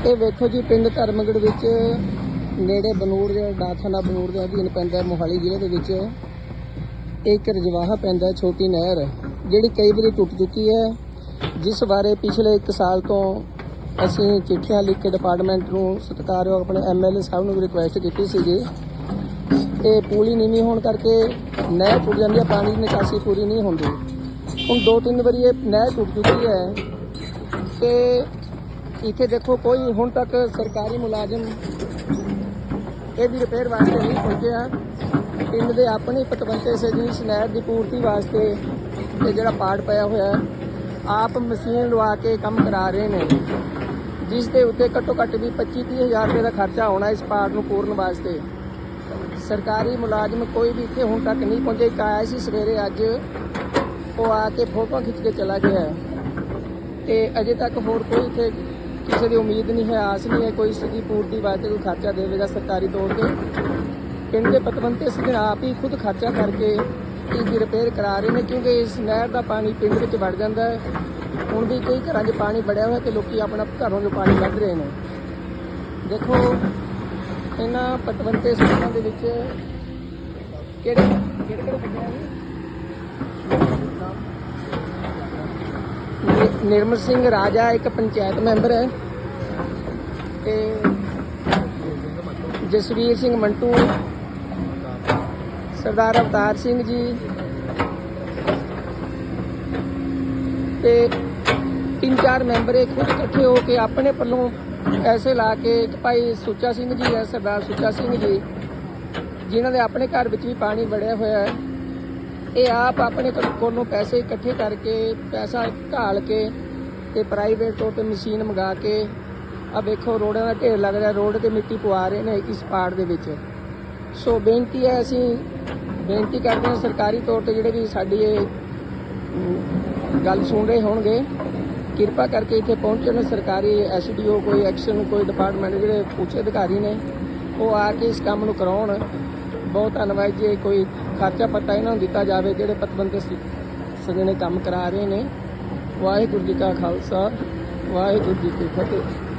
ਇਹ ਵੇਖੋ ਜੀ, ਪਿੰਡ ਧਰਮਗੜ ਵਿੱਚ ਨੇੜੇ ਬਨੂੜ ਦੇ ਡਾਥਾਨਾ ਬਨੂੜ ਦੇ ਅਧੀਨ ਪੈਂਦਾ ਮੋਹਾਲੀ ਜ਼ਿਲ੍ਹੇ ਦੇ ਵਿੱਚ। ਇੱਕ ਰਜਵਾਹਾ ਪੈਂਦਾ ਛੋਟੀ ਨਹਿਰ, ਜਿਹੜੀ ਕਈ ਵਾਰੀ ਟੁੱਟ ਚੁੱਕੀ ਹੈ। ਜਿਸ ਬਾਰੇ ਪਿਛਲੇ 1 ਸਾਲ ਤੋਂ ਅਸੀਂ ਚਿੱਠੀਆਂ ਲਿਖ ਕੇ ਡਿਪਾਰਟਮੈਂਟ ਨੂੰ ਸਤਿਕਾਰਯੋਗ ਆਪਣੇ ਐਮਐਲਏ ਸਾਹਿਬ ਨੂੰ ਰਿਕੁਐਸਟ ਕੀਤੀ ਸੀਗੀ। ਇਹ ਪੂਲੀ ਨੀਵੀਂ ਹੋਣ ਕਰਕੇ ਨਹਿਰ ਟੁੱਟ ਜਾਂਦੀ ਹੈ, ਪਾਣੀ ਦੀ ਨਿਕਾਸੀ ਪੂਰੀ ਨਹੀਂ ਹੁੰਦੀ। ਹੁਣ ਦੋ ਤਿੰਨ ਵਾਰੀ ਇਹ ਨਹਿਰ ਟੁੱਟ ਚੁੱਕੀ ਹੈ ਤੇ ਇੱਥੇ ਦੇਖੋ ਕੋਈ ਹੁਣ ਤੱਕ ਸਰਕਾਰੀ ਮੁਲਾਜ਼ਮ ਇਹਦੀ ਰਿਪੇਅਰ ਵਾਸਤੇ ਨਹੀਂ ਪਹੁੰਚਿਆ। ਪਿੰਡ ਦੇ ਆਪਣੇ ਪਤਵੰਤੇ ਸੇ ਜੀ ਦੀ ਪੂਰਤੀ ਵਾਸਤੇ ਇਹ ਜਿਹੜਾ ਪਾੜ ਪਿਆ ਹੋਇਆ ਆਪ ਮਸ਼ੀਨ ਲਵਾ ਕੇ ਕੰਮ ਕਰਾ ਰਹੇ ਨੇ। ਜਿਸ ਦੇ ਉੱਤੇ ਘੱਟੋ ਘੱਟ ਵੀ 25 ਹਜ਼ਾਰ ਰੁਪਏ ਦਾ ਖਰਚਾ ਹੋਣਾ ਇਸ ਪਾੜ ਨੂੰ ਪੂਰਨ ਵਾਸਤੇ। ਸਰਕਾਰੀ ਮੁਲਾਜ਼ਮ ਕੋਈ ਵੀ ਇੱਥੇ ਹੁਣ ਤੱਕ ਨਹੀਂ ਪਹੁੰਚੇ। ਇੱਕ ਆਇਆ ਸੀ ਸਵੇਰੇ ਅੱਜ, ਉਹ ਆ ਕੇ ਫੋਟੋ ਖਿੱਚ ਕੇ ਚਲਾ ਗਿਆ ਹੈ। ਤੇ ਅਜੇ ਤੱਕ ਹੋਰ ਕੋਈ ਇੱਥੇ ਕਿਸੇ ਦੀ ਉਮੀਦ ਨਹੀਂ ਹੈ, ਆਸ ਨਹੀਂ ਹੈ, ਕੋਈ ਇਸ ਦੀ ਪੂਰਤੀ ਵਾਸਤੇ ਕੋਈ ਖਰਚਾ ਦੇਵੇਗਾ ਸਰਕਾਰੀ ਤੌਰ ਤੇ। ਪਿੰਡ ਦੇ ਪਤਵੰਤੇ ਸਿੱਧੇ ਆਪ ਹੀ ਖੁਦ ਖਰਚਾ ਕਰਕੇ ਇਸ ਰਿਪੇਅਰ ਕਰਾ ਰਹੇ ਨੇ, ਕਿਉਂਕਿ ਇਸ ਨਹਿਰ ਦਾ ਪਾਣੀ ਪਿੰਡ ਵਿੱਚ ਵੜ ਜਾਂਦਾ ਹੈ। ਹੁਣ ਵੀ ਕਈ ਘਰਾਂ 'ਚ ਪਾਣੀ ਵੜਿਆ ਹੋਇਆ ਤੇ ਲੋਕੀ ਆਪਣਾ ਘਰੋਂ ਜੋ ਪਾਣੀ ਕੱਢ ਰਹੇ ਨੇ। ਦੇਖੋ, ਇਹਨਾਂ ਪਤਵੰਤੇ ਸਿੱਧਾਂ ਦੇ ਵਿੱਚ ਕਿਹੜੇ ਕਿਹੜੇ ਕਿਹੜੇ ਪਿੰਡ ਆ ਜੀ ਨਿ- ਨਿਰਮਲ ਸਿੰਘ ਰਾਜਾ ਇੱਕ ਪੰਚਾਇਤ ਮੈਂਬਰ ਹੈ। ਤੇ ਜਸਵੀਰ ਸਿੰਘ ਮੰਟੂ, ਸਰਦਾਰ ਅਵਤਾਰ ਸਿੰਘ ਜੀ, ਤੇ ਤਿੰਨ ਚਾਰ ਮੈਂਬਰ ਇਹ ਖੁਦ ਇਕੱਠੇ ਹੋ ਕੇ ਆਪਣੇ ਪੱਲੋਂ ਪੈਸੇ ਲਾ ਕੇ ਇੱਕ ਭਾਈ ਸੁੱਚਾ ਸਿੰਘ ਜੀ ਹੈ, ਸਰਦਾਰ ਸੁੱਚਾ ਸਿੰਘ ਜੀ, ਜਿਨ੍ਹਾਂ ਦੇ ਆਪਣੇ ਘਰ ਵਿੱਚ ਵੀ ਪਾਣੀ ਵੜਿਆ ਹੋਇਆ ਹੈ। ਇਹ ਆਪ ਆਪਣੇ ਕੋਲ- ਕੋਲੋਂ ਪੈਸੇ ਇਕੱਠੇ ਕਰਕੇ, ਪੈਸਾ ਢਾਲ ਕੇ ਤੇ ਪ੍ਰਾਈਵੇਟ ਤੋਂ ਤੇ ਮਸ਼ੀਨ ਮੰਗਾ ਕੇ ਆ ਵੇਖੋ ਰੋਡਾਂ ਦਾ ਢੇਰ ਲੱਗ ਰਿਹਾ, ਰੋਡ ਤੇ ਮਿੱਟੀ ਪਵਾ ਰਹੇ ਨੇ ਇਸ ਪਾੜ ਦੇ ਵਿੱਚ। ਸੋ ਬੇਨਤੀ ਹੈ ਅਸੀਂ, ਬੇਨਤੀ ਕਰਦੇ ਹਾਂ ਸਰਕਾਰੀ ਤੌਰ ਤੇ ਜਿਹੜੇ ਵੀ ਸਾਡੀ ਇਹ ਗੱਲ ਸੁਣ ਰਹੇ ਹੋਣਗੇ, ਕਿਰਪਾ ਕਰਕੇ ਇੱਥੇ ਪਹੁੰਚਣ, ਸਰਕਾਰੀ ਐਸਡੀਓ ਕੋਈ ਐਕਸ਼ਨ ਕੋਈ ਡਿਪਾਰਟਮੈਂਟ ਜਿਹੜੇ ਉੱਚ ਅਧਿਕਾਰੀ ਨੇ, ਉਹ ਆ ਕੇ ਇਸ ਕੰਮ ਨੂੰ ਕਰਾਉਣ। ਬਹੁਤ ਧੰਨਵਾਦ ਜੀ। ਕੋਈ ਖਰਚਾ ਪੱਤਾ ਇਹਨਾਂ ਨੂੰ ਦਿੱਤਾ ਜਾਵੇ, ਜਿਹੜੇ ਪਤਵੰਤੇ ਸਜਣੇ ਕੰਮ ਕਰਾ ਰਹੇ ਨੇ। ਵਾਹਿਗੁਰੂ ਜੀ ਕਾ ਖਾਲਸਾ, ਵਾਹਿਗੁਰੂ ਜੀ ਕੀ ਫਤਿਹ।